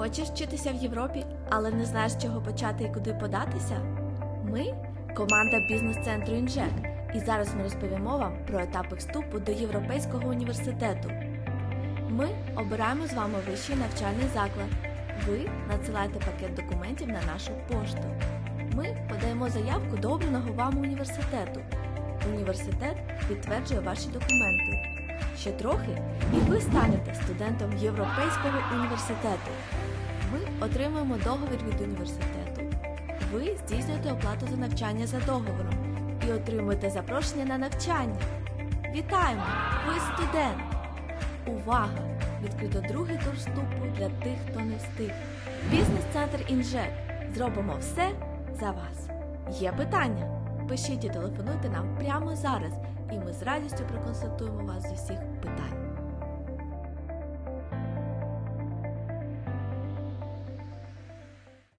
Хочеш вчитися в Європі, але не знаєш, чого почати і куди податися? Ми команда бізнес-центру Інжек, і зараз ми розповімо вам про етапи вступу до Європейського університету. Ми обираємо з вами вищий навчальний заклад. Ви надсилаєте пакет документів на нашу пошту. Ми подаємо заявку до обраного вам університету. Університет підтверджує ваші документи. Ще трохи, і ви станете студентом Європейського університету. Ми отримуємо договір від університету. Ви здійснюєте оплату за навчання за договором і отримуєте запрошення на навчання. Вітаємо! Ви студент! Увага! Відкрито другий тур вступу для тих, хто не встиг. Бізнес-центр Інжек. Зробимо все за вас. Є питання? Пишіть і телефонуйте нам прямо зараз, і ми з радістю проконсультуємо вас з усіх питань.